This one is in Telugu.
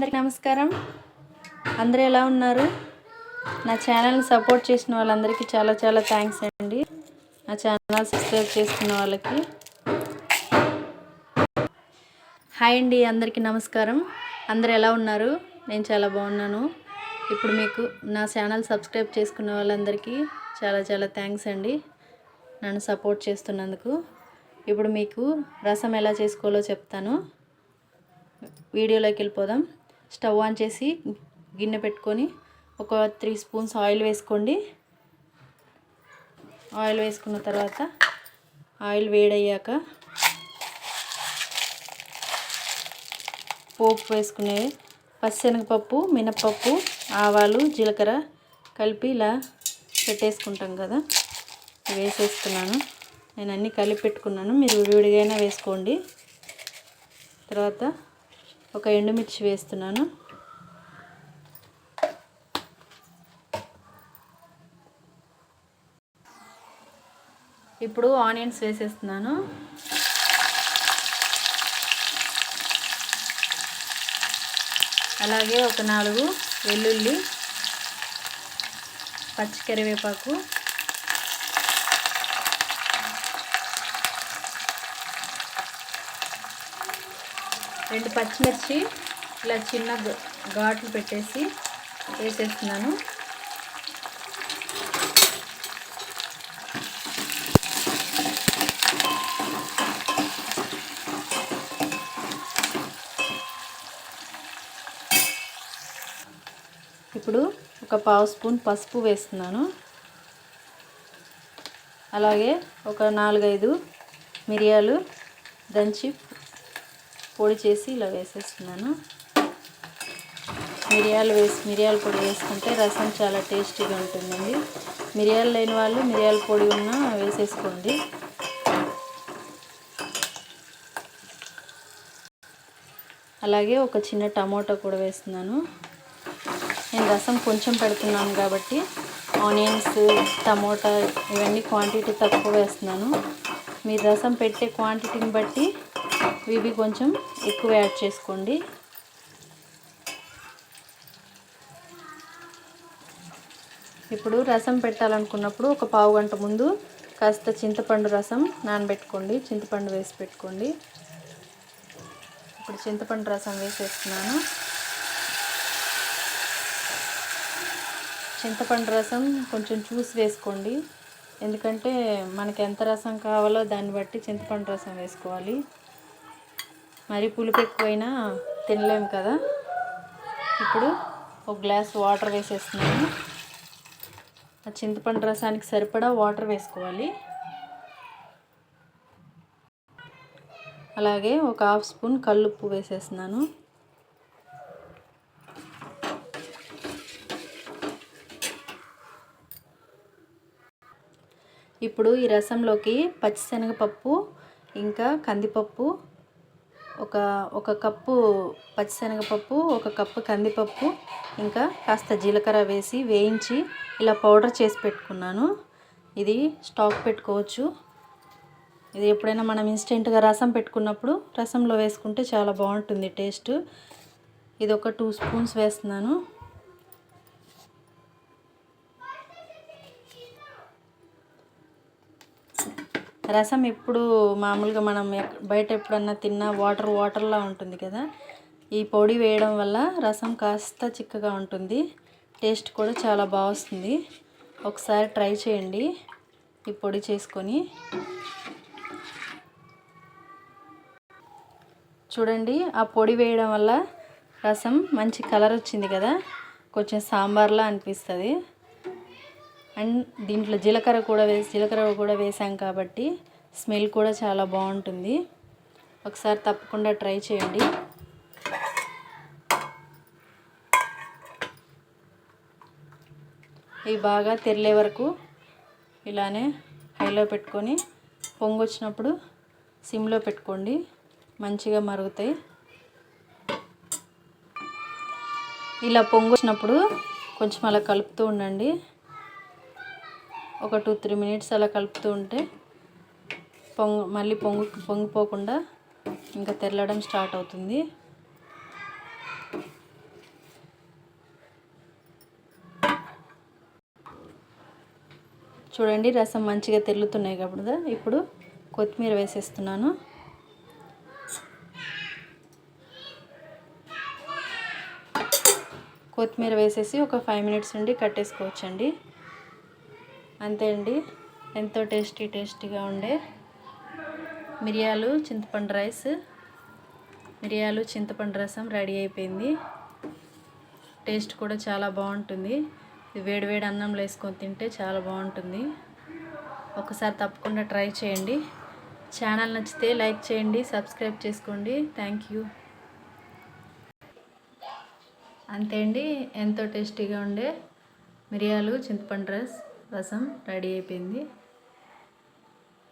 అందరికీ నమస్కారం. అందరూ ఎలా ఉన్నారు? నా ఛానల్ని సపోర్ట్ చేసిన వాళ్ళందరికీ చాలా చాలా థ్యాంక్స్ అండి. నా ఛానల్ సబ్స్క్రైబ్ చేసుకున్న వాళ్ళకి. హాయ్ అండి అందరికీ నమస్కారం. అందరూ ఎలా ఉన్నారు? నేను చాలా బాగున్నాను. ఇప్పుడు మీకు నా ఛానల్ సబ్స్క్రైబ్ చేసుకున్న వాళ్ళందరికీ చాలా చాలా థ్యాంక్స్ అండి. నన్ను సపోర్ట్ చేస్తున్నందుకు. ఇప్పుడు మీకు రసం ఎలా చేసుకోవాలో చెప్తాను. వీడియోలోకి వెళ్ళిపోదాం. స్టవ్ ఆన్ చేసి గిన్నె పెట్టుకొని ఒక త్రీ స్పూన్స్ ఆయిల్ వేసుకోండి. ఆయిల్ వేసుకున్న తర్వాత ఆయిల్ వేడయ్యాక పోపు వేసుకునేవి పచ్చనగపప్పు మినప్పప్పు ఆవాలు జీలకర్ర కలిపి ఇలా పెట్టేసుకుంటాం కదా. వేసేస్తున్నాను. నేను అన్నీ కలిపి పెట్టుకున్నాను. మీరు విడివిడిగైనా వేసుకోండి. తర్వాత ఒక ఎండుమిర్చి వేస్తున్నాను. ఇప్పుడు ఆనియన్స్ వేసేస్తున్నాను. అలాగే ఒక నాలుగు వెల్లుల్లి పచ్చి రెండు పచ్చిమిర్చి ఇలా చిన్న ఘాట్లు పెట్టేసి వేసేస్తున్నాను. ఇప్పుడు ఒక పావు స్పూన్ పసుపు వేస్తున్నాను. అలాగే ఒక నాలుగైదు మిరియాలు దంచి పొడి చేసి ఇలా వేసేస్తున్నాను. మిరియాలు వేసి మిరియాల పొడి వేసుకుంటే రసం చాలా టేస్టీగా ఉంటుందండి. మిరియాలు లేని వాళ్ళు మిరియాల పొడి ఉన్న వేసేసుకోండి. అలాగే ఒక చిన్న టమాటో కూడా వేస్తున్నాను. నేను రసం కొంచెం పెడుతున్నాను కాబట్టి ఆనియన్స్ టమోటా ఇవన్నీ క్వాంటిటీ తక్కువ వేస్తున్నాను. మీరు రసం పెట్టే క్వాంటిటీని బట్టి ఇవి కొంచెం ఎక్కువ యాడ్ చేసుకోండి. ఇప్పుడు రసం పెట్టాలనుకున్నప్పుడు ఒక పావు గంట ముందు కాస్త చింతపండు రసం నానబెట్టుకోండి. చింతపండు వేసి పెట్టుకోండి. ఇప్పుడు చింతపండు రసం వేసేస్తున్నాను. చింతపండు రసం కొంచెం చూసి వేసుకోండి. ఎందుకంటే మనకి ఎంత రసం కావాలో దాన్ని బట్టి చింతపండు రసం వేసుకోవాలి. మరి పులుపు ఎక్కువైనా తినలేము కదా. ఇప్పుడు ఒక గ్లాస్ వాటర్ వేసేస్తున్నాను. ఆ చింతపండు రసానికి సరిపడా వాటర్ వేసుకోవాలి. అలాగే ఒక హాఫ్ స్పూన్ కల్లుప్పు వేసేస్తున్నాను. ఇప్పుడు ఈ రసంలోకి పచ్చిశనగపప్పు ఇంకా కందిపప్పు ఒక ఒక కప్పు పచ్చిశనగపప్పు ఒక కప్పు కందిపప్పు ఇంకా కాస్త జీలకర్ర వేసి వేయించి ఇలా పౌడర్ చేసి పెట్టుకున్నాను. ఇది స్టాక్ పెట్టుకోవచ్చు. ఇది ఎప్పుడైనా మనం ఇన్స్టెంట్గా రసం పెట్టుకున్నప్పుడు రసంలో వేసుకుంటే చాలా బాగుంటుంది టేస్ట్. ఇది ఒక టూ స్పూన్స్ వేస్తున్నాను. రసం ఎప్పుడు మామూలుగా మనం బయట ఎప్పుడన్నా తిన్నా వాటర్ వాటర్లా ఉంటుంది కదా. ఈ పొడి వేయడం వల్ల రసం కాస్త చిక్కగా ఉంటుంది. టేస్ట్ కూడా చాలా బాగుస్తుంది ఒకసారి ట్రై చేయండి ఈ పొడి చేసుకొని. చూడండి ఆ పొడి వేయడం వల్ల రసం మంచి కలర్ వచ్చింది కదా. కొంచెం సాంబార్లా అనిపిస్తుంది. అండ్ దీంట్లో జీలకర్ర కూడా వేసి జీలకర్ర కూడా వేసాం కాబట్టి స్మెల్ కూడా చాలా బాగుంటుంది. ఒకసారి తప్పకుండా ట్రై చేయండి. ఇవి బాగా తెరలే వరకు ఇలానే హైలో పెట్టుకొని పొంగు వచ్చినప్పుడు సిమ్లో పెట్టుకోండి. మంచిగా మరుగుతాయి. ఇలా పొంగు వచ్చినప్పుడు కొంచెం అలా కలుపుతూ ఉండండి. ఒక టూ త్రీ మినిట్స్ అలా కలుపుతూ ఉంటే పొంగు మళ్ళీ పొంగు పొంగిపోకుండా ఇంకా తెరలడం స్టార్ట్ అవుతుంది. చూడండి రసం మంచిగా తెల్లుతున్నాయి కాబట్టి ఇప్పుడు కొత్తిమీర వేసేస్తున్నాను. కొత్తిమీర వేసేసి ఒక ఫైవ్ మినిట్స్ నుండి కట్టేసుకోవచ్చండి. అంతే అండి. ఎంతో టేస్టీ టేస్టీగా ఉండే మిరియాలు చింతపండు రైస్. మిరియాలు చింతపండు రసం రెడీ అయిపోయింది. టేస్ట్ కూడా చాలా బాగుంటుంది. ఇది వేడివేడి అన్నంలో వేసుకొని తింటే చాలా బాగుంటుంది. ఒకసారి తప్పకుండా ట్రై చేయండి. ఛానల్ నచ్చితే లైక్ చేయండి సబ్స్క్రైబ్ చేసుకోండి. Thank you. అంతే అండి. ఎంతో టేస్టీగా ఉండే మిరియాలు చింతపండు రస్. రసం రెడీ అయిపోయింది.